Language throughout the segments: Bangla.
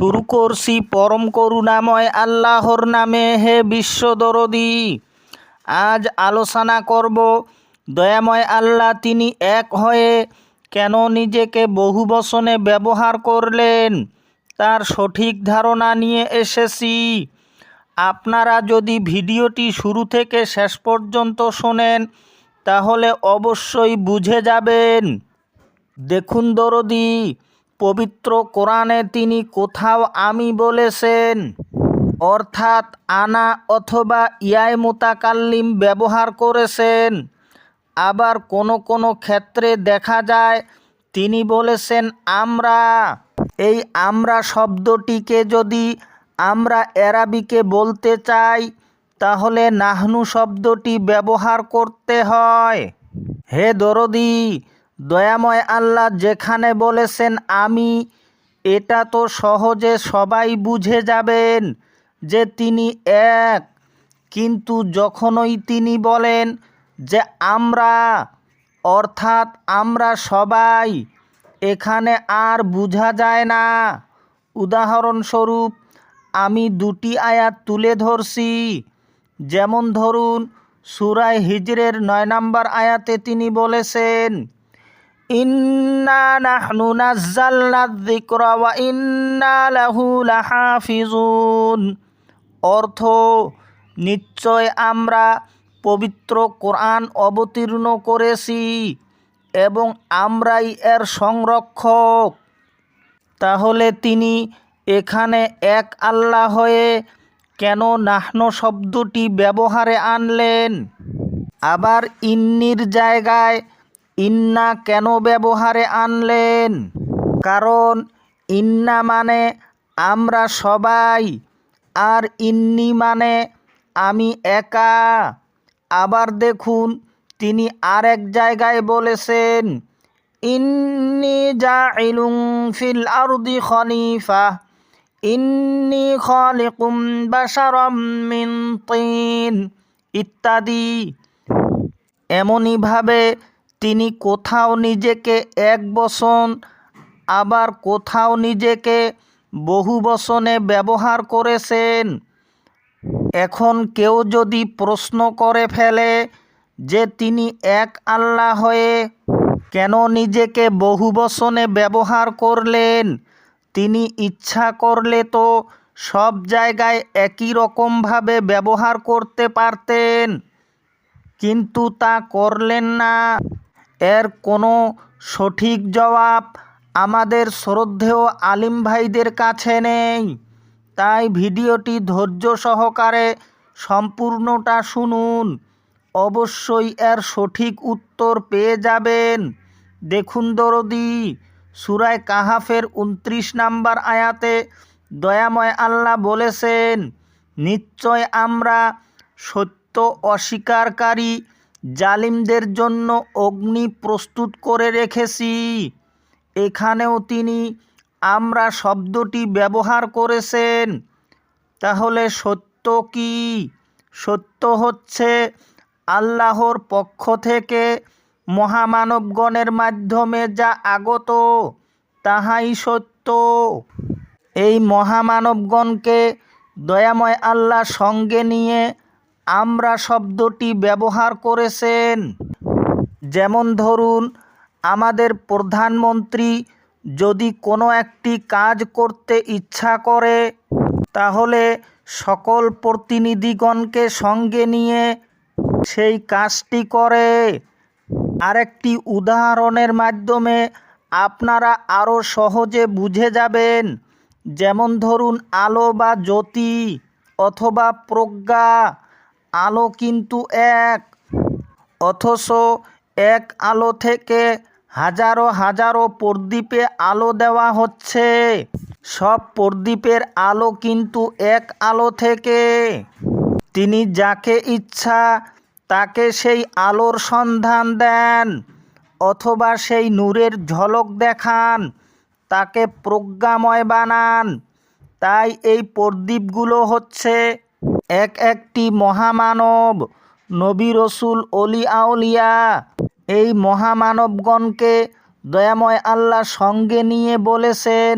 শুরু করছি পরম করুণাময় আল্লাহর নামে, হে বিশ্বদরদি আজ আলোচনা করব, দয়াময় আল্লাহ তিনি এক হয়ে কেন নিজেকে বহু বচনে ব্যবহার করলেন? তার সঠিক ধারণা নিয়ে এসেছি। আপনারা যদি ভিডিওটি শুরু থেকে শেষ পর্যন্ত শোনেন, তাহলে অবশ্যই বুঝে যাবেন। দেখুন দরদি পবিত্র কোরআনে তিনি কোথাও আমি বলেছেন, অর্থাৎ আনা অথবা ইয়াই মোতাকাল্লিম ব্যবহার করেছেন। আবার কোনো কোনো ক্ষেত্রে দেখা যায়, তিনি বলেছেন, আমরা এই আমরা শব্দটিকে যদি আমরা অ্যারাবিকে বলতে চাই, তাহলে নাহনু শব্দটি ব্যবহার করতে হয়। হে দরদি দয়াময় আল্লাহ যেখানে বলেছেন, আমি, এটা তো সহজে সবাই বুঝে যাবেন যে তিনি এক। কিন্তু যখনই তিনি বলেন যে আমরা, অর্থাৎ আমরা সবাই, এখানে আর বোঝা যায় না। উদাহরণস্বরূপ, আমি দুটি আয়াত তুলে ধরছি। যেমন ধরুন সুরায় হিজরের নয় নম্বর আয়াতে তিনি বলেছেন ইন্না নাহনু নাজ্জালনা ওয়া ইন্না লাহু লাহাফিজুন। অর্থ, নিশ্চয় আমরা পবিত্র কোরআন অবতীর্ণ করেছি এবং আমরাই এর সংরক্ষক। তাহলে তিনি এখানে এক আল্লাহ হয়ে কেন নাহন শব্দটি ব্যবহারে আনলেন? আবার ইন্নির জায়গায় ইন্না কেন ব্যবহারে আনলেন? কারণ ইন্না মানে আমরা সবাই, আর ইন্নি মানে আমি একা। আবার দেখুন, তিনি আরেক জায়গায় বলেছেন, ইন্নি জাইলুং ফিল আরদি খলিফা, ইন্নি খলিকুম বাশারাম মিন তিন, ইত্যাদি। এমনইভাবে তিনি কোথাও নিজেকে এক বসন, আবার কোথাও নিজেকে বহু বসনে ব্যবহার করেছেন। এখন কেউ যদি প্রশ্ন করে ফেলে যে তিনি এক আল্লাহ হয়ে কেন নিজেকে বহু বসনে ব্যবহার করলেন, তিনি ইচ্ছা করলে তো সব জায়গায় একই রকমভাবে ব্যবহার করতে পারতেন, কিন্তু তা করলেন না। এর কোনো সঠিক জবাব আমাদের শ্রদ্ধেয় আলিম ভাইদের কাছে নেই। তাই ভিডিওটি ধৈর্য সহকারে সম্পূর্ণটা শুনুন। অবশ্যই এর সঠিক উত্তর পেয়ে যাবেন। দেখুন দরদি, সুরায় কাহাফের উনত্রিশ নাম্বার আয়াতে দয়াময় আল্লাহ বলেছেন, নিশ্চয় আমরা সত্য অস্বীকারী জালিমদের জন্য অগ্নি প্রস্তুত করে রেখেছি। এখানেও তিনি, আমরা শব্দটি ব্যবহার করেছেন। তাহলে সত্য কি? সত্য হচ্ছে আল্লাহর পক্ষ থেকে মহামানবগণের মাধ্যমে যা আগত, তাহাই সত্য। এই মহামানবগণকে দয়াময় আল্লাহ সঙ্গে নিয়ে আমরা শব্দটি ব্যবহার করেছেন। যেমন ধরুন, আমাদের প্রধানমন্ত্রী যদি কোনো একটি কাজ করতে ইচ্ছা করে, তাহলে সকল প্রতিনিধিগণকে সঙ্গে নিয়ে সেই কাজটি করে। আরেকটি উদাহরণের মাধ্যমে আপনারা আরও সহজে বুঝে যাবেন, যেমন ধরুন আলো বা জ্যোতি অথবা প্রজ্ঞা। আলো কিন্তু এক, অথচ এক আলো থেকে হাজারো হাজারো প্রদীপে আলো দেওয়া হচ্ছে। সব প্রদীপের আলো কিন্তু এক আলো থেকে। তিনি যাকে ইচ্ছা তাকে সেই আলোর সন্ধান দেন, অথবা সেই নূরের ঝলক দেখান, তাকে প্রজ্ঞাময় বানান। তাই এই প্রদীপগুলো হচ্ছে এক একটি মহামানব, নবী রসুল, অলি আউলিয়া। এই মহামানবগণকে দয়াময় আল্লাহ সঙ্গে নিয়ে বলেছেন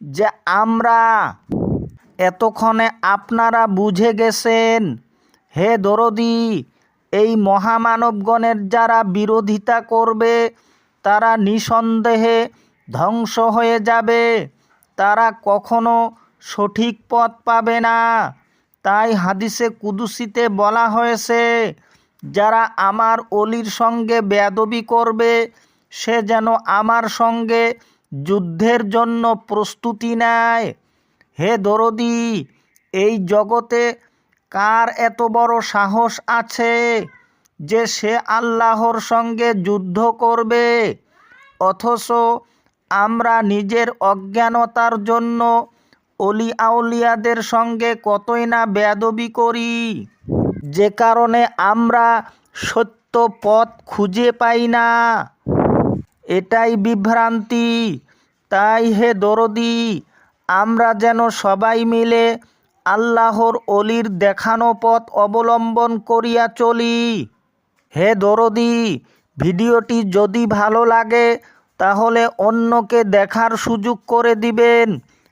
যে, আমরা এতক্ষণে আপনারা বুঝে গেছেন, হে দরদি, এই মহামানবগণের যারা বিরোধিতা করবে, তারা নিঃসন্দেহে ধ্বংস হয়ে যাবে। তারা কখনো সঠিক পথ পাবে না। তাই হাদিসে কুদুসিতে বলা হয়েছে, যারা আমার অলির সঙ্গে বেদবি করবে, সে যেন আমার সঙ্গে যুদ্ধের জন্য প্রস্তুতি নেয়। হে দরদি, এই জগতে কার এত বড় সাহস আছে যে সে আল্লাহর সঙ্গে যুদ্ধ করবে? অথচ আমরা নিজের অজ্ঞানতার জন্য অলি আউলিয়াদের সঙ্গে কতই না বেদবি করি। যে কারণে আমরা সত্য পথ খুঁজে পাই না। এটাই বিভ্রান্তি। তাই হে দরদি, আমরা যেন সবাই মিলে আল্লাহর অলির দেখানো পথ অবলম্বন করিয়া চলি। হে দরদি, ভিডিওটি যদি ভালো লাগে, তাহলে অন্যকে দেখার সুযোগ করে দিবেন।